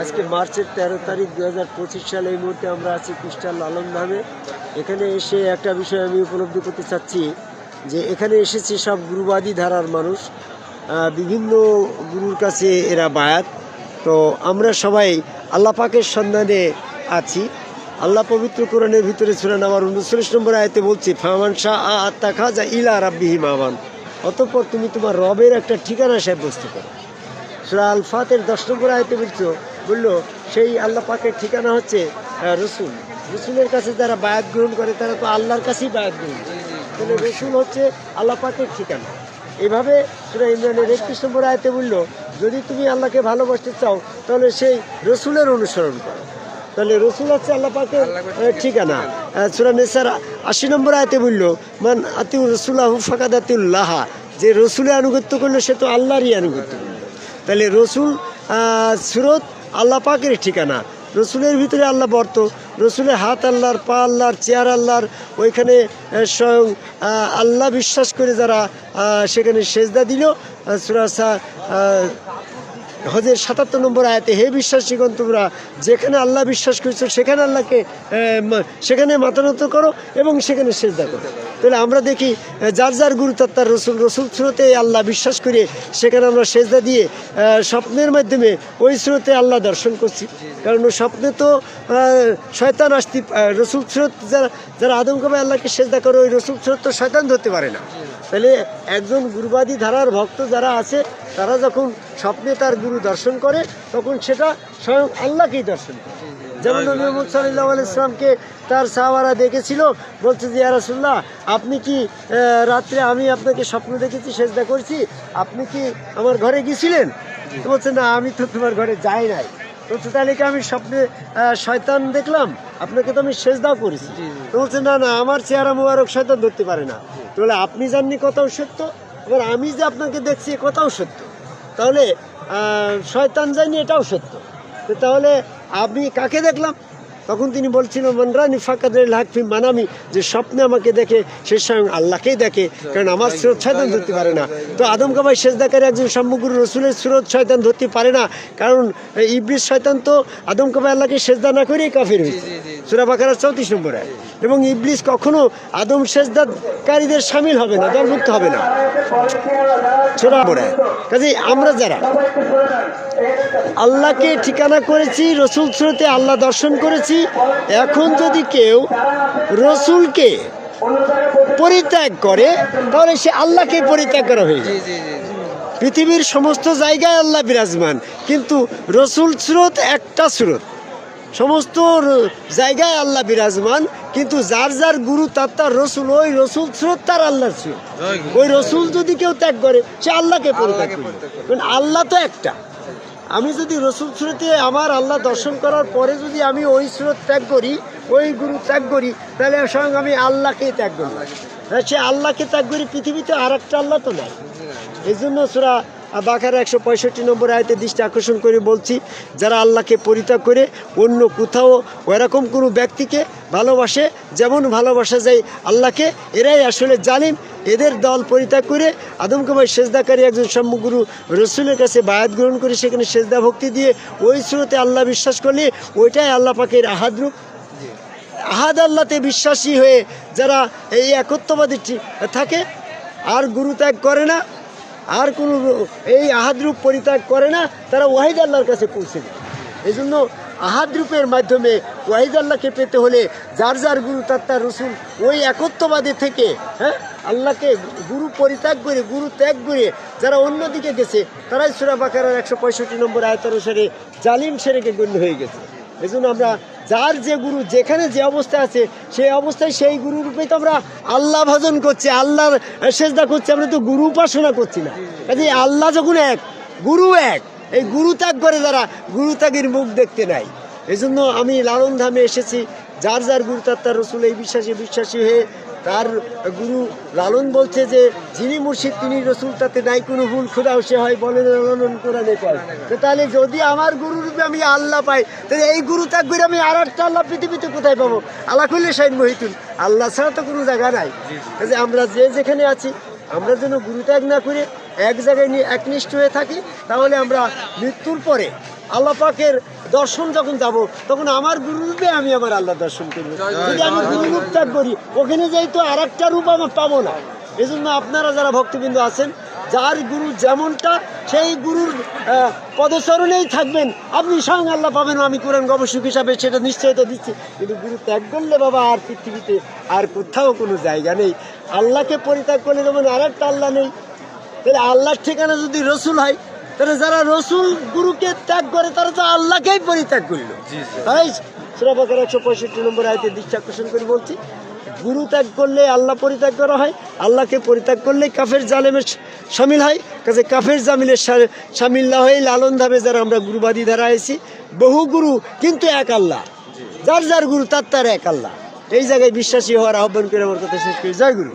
আজকে মার্চের তেরো তারিখ দু হাজার পঁচিশ সালে এই মুহূর্তে আমরা আছি খ্রিস্টান লালন ধামে। এখানে এসে একটা বিষয় আমি উপলব্ধি করতে চাচ্ছি যে এখানে এসেছে সব গুরুবাদী ধারার মানুষ বিভিন্ন গুরুর কাছে এরা বায়াত। তো আমরা সবাই আল্লাহ পাকের সন্ধানে আছি। আল্লাহ পবিত্র কোরআনের ভিতরে শুনেন আমার উনচল্লিশ নম্বর আয়তে বলছি, ফামান শাহ আ আত্মা খাজা ইলা রাব্বিহি মামান অতঃপর তুমি তোমার রবের একটা ঠিকানা সাব্যস্ত করো। সুরা আল ফাতের দশ নম্বর আয়তে বলছো বলল সেই আল্লাহ পাকের ঠিকানা হচ্ছে রসুল। রসুলের কাছে যারা বায়াত গ্রহণ করে তারা তো আল্লাহর কাছেই বায়াত গ্রহণ করে। তাহলে রসুল হচ্ছে আল্লাহ পাকের ঠিকানা। এভাবে সুরা ইমরানের একত্রিশ নম্বর আয়তে বলল যদি তুমি আল্লাহকে ভালোবাসতে চাও তাহলে সেই রসুলের অনুসরণ করো। তাহলে রসুল হচ্ছে আল্লাহ পাকের ঠিকানা। সুরা নেসার আশি নম্বর আয়তে বলল মান আতিউর রসুল্লাহ ফাকাদ আতিউল্লাহ যে রসুলের আনুগত্য করল সে তো আল্লাহরই আনুগত্য করল। তাহলে রসুল সুরত আল্লাহ পাকের ঠিকানা। রসুলের ভিতরে আল্লাহ বর্ত। রসুলের হাত আল্লাহর, পা আল্লাহর, চেয়ার আল্লাহর, ওইখানে স্বয়ং আল্লাহ বিশ্বাস করে যারা সেখানে সেজদা দিল। সুরাসা হজের সাতাত্তর নম্বর আয়াতে, হে বিশ্বাসীগণ, তোমরা যেখানে আল্লাহ বিশ্বাস করছ, সেখানে আল্লাহকে সেখানে মাতানত করো এবং সেখানে সেজদা করো। তাহলে আমরা দেখি যার যার গুরু তার রসুল। রসুল স্রোতে আল্লাহ বিশ্বাস করে সেখানে আমরা সেজদা দিয়ে স্বপ্নের মাধ্যমে ওই স্রোতে আল্লাহ দর্শন করছি। কারণ স্বপ্নে তো শয়তান আসতি রসুল স্রোত যারা যারা আদম কবে আল্লাহকে সেজদা করে, ওই রসুল স্রোত তো শয়তান ধরতে পারে না। তাহলে একজন গুরুবাদী ধারার ভক্ত যারা আছে তারা যখন স্বপ্নে তার গুরু দর্শন করে তখন সেটা স্বয়ং আল্লাহকেই দর্শন করে। যেমন নবী মোহাম্মদ সাল্লাহ ইসলামকে তার সাহাবারা দেখেছিল বলছে যে রাসুল্লাহ আপনি কি রাত্রে আমি আপনাকে স্বপ্ন দেখেছি সেজদা করছি? আপনি কি আমার ঘরে গেছিলেন তো বলছে না আমি তো তোমার ঘরে যাই নাই। বলছে তাহলে কি আমি স্বপ্নে শয়তান দেখলাম? আপনাকে তো আমি সেজদাও করেছি। তো বলছে না না আমার চেহারা মোবারক শয়তান ধরতে পারে না। তাহলে আপনি জাননি কথাও সত্য, এবার আমি যে আপনাকে দেখছি এ কথাও সত্য। তাহলে শয়তান যায়নি এটাও সত্য। তাহলে আমি কাকে দেখলাম? তখন তিনি বলছিল মনরানি ফাঁকাদের লাকফি মানামি যে স্বপ্নে আমাকে দেখে, সে স্বয়ং আল্লাহকেই দেখে, কারণ আমার স্রোত শয়তান ধরতে পারে না। তো আদম কাবাই সেজদাকারী একজন সম্মুগুরু রসুলের স্রোত শয়তান ধরতে পারে না, কারণ ইবলিস শয়তান তো আদম কাবাই আল্লাহকে সেজদা না করেই কাফির হয়েছে। সুরা বাকারা চৌত্রিশ নম্বরে। এবং ইবলিস কখনো আদম সেজদাকারীদের সামিল হবে না দলভুক্ত হবে না। ছোড়া পড়ে কাজে আমরা যারা আল্লাহকে ঠিকানা করেছি রসুল স্রোতে আল্লাহ দর্শন করেছি এখন যদি কেউ রসুলকে পরিত্যাগ করে তাহলে সে আল্লাহকে পরিত্যাগ করা হয়ে যায় পৃথিবীর সমস্ত জায়গায় আল্লাহ বিরাজমান কিন্তু রসুল স্রোত একটা স্রোত। সমস্ত জায়গায় আল্লাহ বিরাজমান কিন্তু যার যার গুরু তার তার রসুল ওই রসুল স্রোত তার আল্লাহ স্রোত। ওই রসুল যদি কেউ ত্যাগ করে সে আল্লাহকে পরিত্যাগ করবে। কারণ আল্লাহ তো একটা। আমি যদি রসুল স্রোতে আমার আল্লাহ দর্শন করার পরে যদি আমি ওই স্রোত ত্যাগ করি ওই গুরু ত্যাগ করি তাহলে স্বয়ং আমি আল্লাহকেই ত্যাগ করি সে আল্লাহকে ত্যাগ করি পৃথিবীতে আর একটা আল্লাহ তো নাই। এই জন্য সুরা বাকার একশো পঁয়ষট্টি নম্বর আয়তে দৃষ্টি আকর্ষণ করে বলছি, যারা আল্লাহকে পরিত্যাগ করে অন্য কোথাও ওরকম কোনো ব্যক্তিকে ভালোবাসে, যেমন ভালোবাসা যায় আল্লাহকে, এরাই আসলে জালিম। এদের দল পরিত্যাগ করে আদমকাবাই সেজদাকারী একজন সম্মুগুরু রসুলের কাছে বায়াত গ্রহণ করে সেখানে সেজদা ভক্তি দিয়ে ওই স্রোতে আল্লাহ বিশ্বাস করলে ওইটাই আল্লাহ পাকের আহাদ রূপ। আহাদ আল্লাহতে বিশ্বাসী হয়ে যারা এই একত্ববাদী থাকে, আর গুরু ত্যাগ করে না। আর কোনো এই আহাদরূপ পরিত্যাগ করে না, তারা ওয়াহিদ আল্লাহর কাছে পৌঁছে যায়। এই জন্য আহাদরূপের মাধ্যমে ওয়াহিদ আল্লাহকে পেতে হলে যার যার গুরু, তার তার রসুল, ওই একত্ববাদী থেকে হ্যাঁ আল্লাহকে গুরু পরিত্যাগ করে, গুরু ত্যাগ করে যারা অন্যদিকে গেছে, তারাই সুরা বাকারার একশো পঁয়ষট্টি নম্বর আয়ত অনুসারে জালিম সেরেকে গণ্য হয়ে গেছে। এই জন্য আমরা যার যে গুরু, যেখানে যে অবস্থা আছে, সেই অবস্থায় সেই গুরু তো আমরা আল্লাহ ভজন করছি, আল্লাহর সেজদা করছি, আমরা তো গুরু উপাসনা করছি না। কাজে আল্লাহ যখন এক, গুরু এক, এই গুরু ত্যাগ করে যারা গুরু ত্যাগের মুখ দেখতে নাই। এজন্য জন্য আমি লালন ধামে এসেছি, যার যার গুরু তার তার রসুল, এই বিশ্বাসী বিশ্বাসী হয়ে তার গুরু লালন বলছে যে যিনি মুর্শিদ তিনি রসুল তাতে নাই কোনো ভুল খুদাও সে হয় বলেন লালন কোরআনে কয়। তো তাহলে যদি আমার গুরু রূপে আমি আল্লাহ পাই তাহলে এই গুরু করে আমি আর একটা আল্লাহ পৃথিবীতে কোথায় পাবো? আল্লাহ করলে সাইন মহিতুল আল্লাহ ছাড়া তো কোনো জায়গা নাই। কাজে আমরা যে যেখানে আছি আমরা যেন গুরু ত্যাগ না করে এক জায়গায় নিয়ে একনিষ্ঠ হয়ে থাকি তাহলে আমরা মৃত্যুর পরে আল্লাহ পাকের দর্শন যখন যাব তখন আমার গুরুরূপে আমি আমার আল্লাহ দর্শন করব। যদি আমি গুরুরূপ ত্যাগ করি ওখানে যাই তো আর একটা রূপ আমার পাবো না। এই জন্য আপনারা যারা ভক্তবৃন্দ আছেন যার গুরু যেমনটা সেই গুরুর পদচরণেই থাকবেন। আপনি স্বয়ং আল্লাহ পাবেন আমি কোরআন গবেষক হিসাবে সেটা নিশ্চয়তা দিচ্ছি। কিন্তু গুরু ত্যাগ করলে বাবা আর পৃথিবীতে আর কোথাও কোনো জায়গা নেই। আল্লাহকে পরিত্যাগ করলে যেমন আর একটা আল্লাহ নেই। তাহলে আল্লাহর ঠিকানা যদি রসুল হয় তাহলে যারা রসুল গুরুকে ত্যাগ করে তারা তো আল্লাহকেই পরিত্যাগ করল। তাই সুরাবাকের একশো পঁয়ষট্টি নম্বর আয়তে দৃষ্টি আকর্ষণ করে বলছি গুরু ত্যাগ করলে আল্লাহ পরিত্যাগ করা হয় আল্লাহকে পরিত্যাগ করলে কাফের জালেমের সামিল হয়। কাজে কাফের জামিলের সামিল না হয়ে লালন ধাবে যারা আমরা গুরুবাদী ধারা আছি বহু গুরু কিন্তু এক আল্লাহ। যার যার গুরু তার তার এক আল্লাহ। এই জায়গায় বিশ্বাসী হওয়ার আহ্বান করে আমার কথা শেষ করি। জয় গুরু।